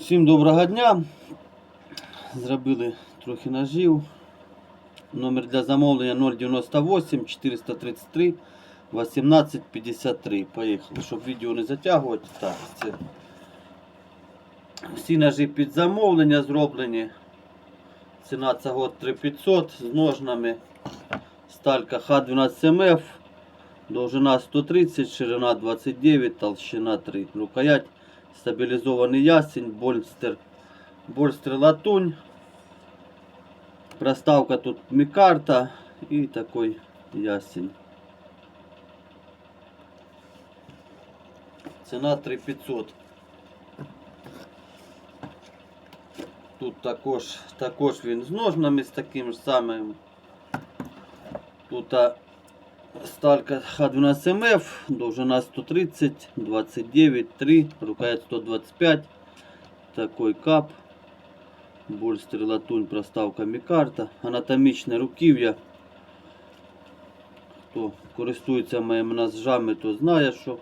Всім доброго дня. Зробили трохи ножів. Номер для замовлення 098 433 1853. Поїхали. Щоб відео не затягувати. Так, це всі ножі під замовлення зроблені. Ціна цього 3500 з ножнами. Сталька Х12МФ. Довжина 130, ширина 29, толщина 3. Рукоять стабілізований ясень, больстер, больстер латунь. Проставка тут микарта і такой ясень. Ціна 3500. Тут також, також він з ножнами з таким ж самим. Тут а, Сталька Х12МФ, довжина 130, 29, 3, рукоять 125. Такой кап. Больстер латунь, проставка мікарта. Анатомічне руків'я. Хто користується моїми ножами, то знає, що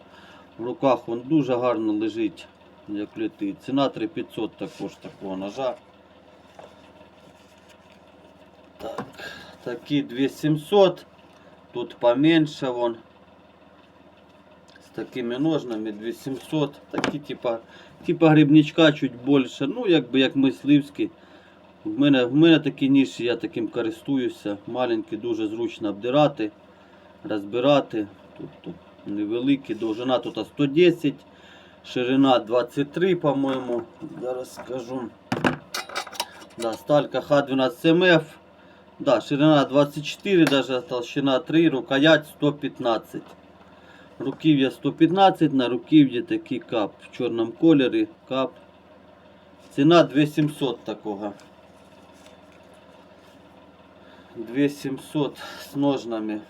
в руках він дуже гарно лежить, як летить. Ціна 3500 також такого ножа. Так, такі 2700. Тут поменьше вон. С такими ножнами 2700. Такі типа, типа грибничка чуть більше. Ну, якби як мисливські. В мене, в мене такі ніші, я таким користуюся. Маленькі, дуже зручно обдирати, розбирати. Тут, тут невеликі, довжина тут 110, ширина 23, по-моєму. Зараз скажу. Да, сталька Х12МФ. Да, ширина 24, даже толщина 3, рукоять 115. Руків'я 115, на руків'ї такий кап в чорному кольорі, кап. Ціна 2700 такого. 2700 з ножнами.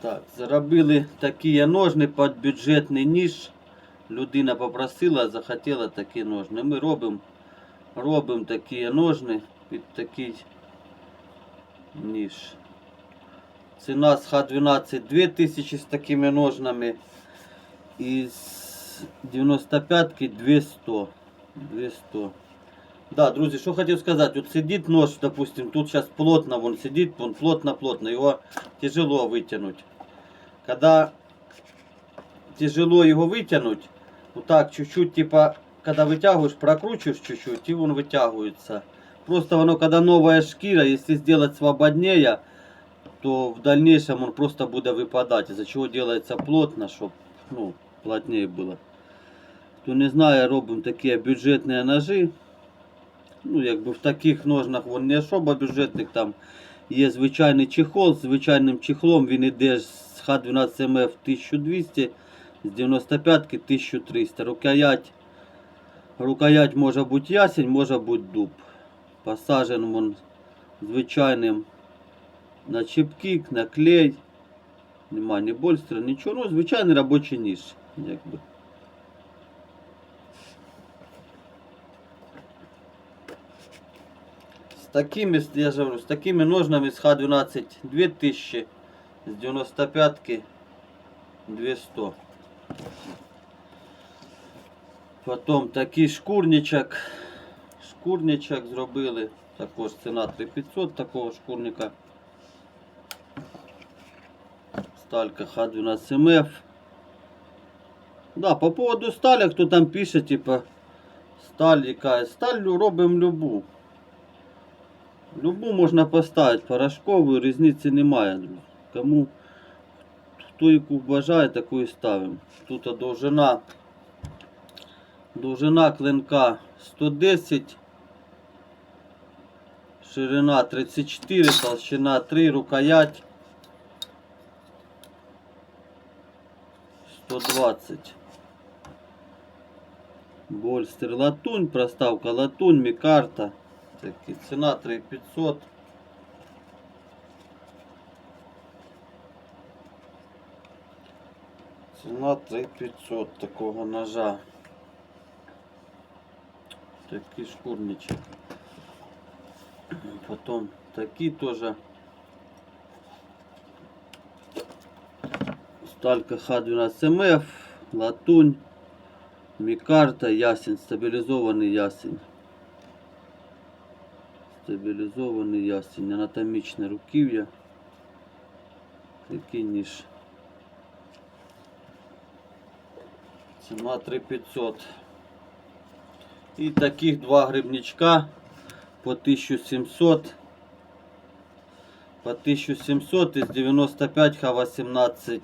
Так, заробили такі ножни під бюджетний ніж. Людина попросила, захотіла такі ножни. Ми робимо робимо такі ножни під такий ніж. Ціна з Х12 2000 з такими ножнами. І з 95-ки 200. 200. Да, друзі, що хотів сказати, от сидить нож, допустим, тут зараз плотно, вон сидить, вон плотно-плотно, його тяжело витягнути. Когда тяжело його витягнути, вот так чуть-чуть, типа, когда вытягиваешь, прокручиваешь чуть-чуть, и он вытягивается. Просто оно, когда новая шкира, если сделать свободнее, то в дальнейшем он просто будет выпадать. Из-за чего делается плотно, чтобы ну, плотнее было. Хто не знає, робимо такі бюджетні ножи. Ну, якби в таких ножнах вон не особо бюджетних, там є звичайний чехол, з звичайним чехлом він іде з Х12МФ 1200, з 95 1300. Рукоять, рукоять може бути ясень, може бути дуб. Посажен вон звичайним на чіпкік, на клей. Нема ні больстера, нічого. Ну, звичайний робочий ніж. Якби. З такими, я ж говорю, з такими ножнами з Х12 2000, з 95 200. Потім такий шкурничок. Шкурничок зробили. Також ціна 3500 такого шкурника. Сталька Х12МФ. Да, по поводу стали, хто там пише, типа, сталь яка. Сталь робимо любу. Любу можна поставити, порошкову, різниці немає. Кому хто яку бажає, таку і ставимо. Тут довжина, довжина клинка 110, ширина 34, толщина 3, рукоять 120. Больстер латунь, проставка латунь, мікарта. Такі, ціна 3500. Ціна 3500 такого ножа. Такий шкурничок. Потом такі тоже. Сталька Х12МФ, латунь. Мікарта, ясень, стабілізований ясень. Стабілізований ясень, анатомічне руків'я. Такий ніж. Ціна 3500. І таких два грибничка по 1700. По 1700 із 95 Х18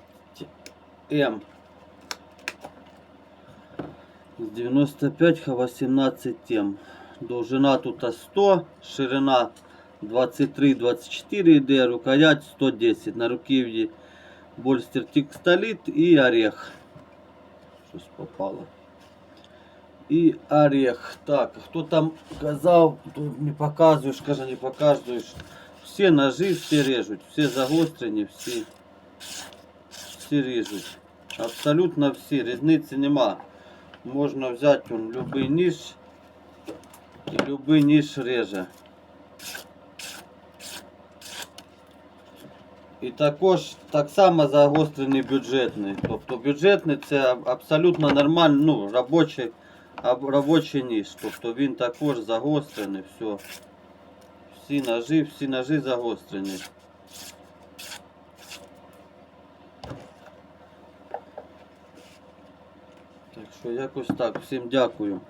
М. З 95 Х18 М. Довжина тут 100, ширина 23-24 йде, рукоять 110. На руків'ї больстер текстоліт і орех. Щось попало. І орех. Так, хто там казав, тут не показуєш, каже, не показуєш. Всі ножи, всі режуть, всі загострені, всі, всі ріжуть. Абсолютно всі, різниці нема. Можна взяти он, любий ніж і любий ніж реже. І також так само загострений бюджетний. Тобто бюджетний це аб- абсолютно нормальний, ну, робочий, аб- робочий ніж. Тобто він також загострений, все. Всі ножи, всі ножи загострені. Так що якось так. Всім дякую.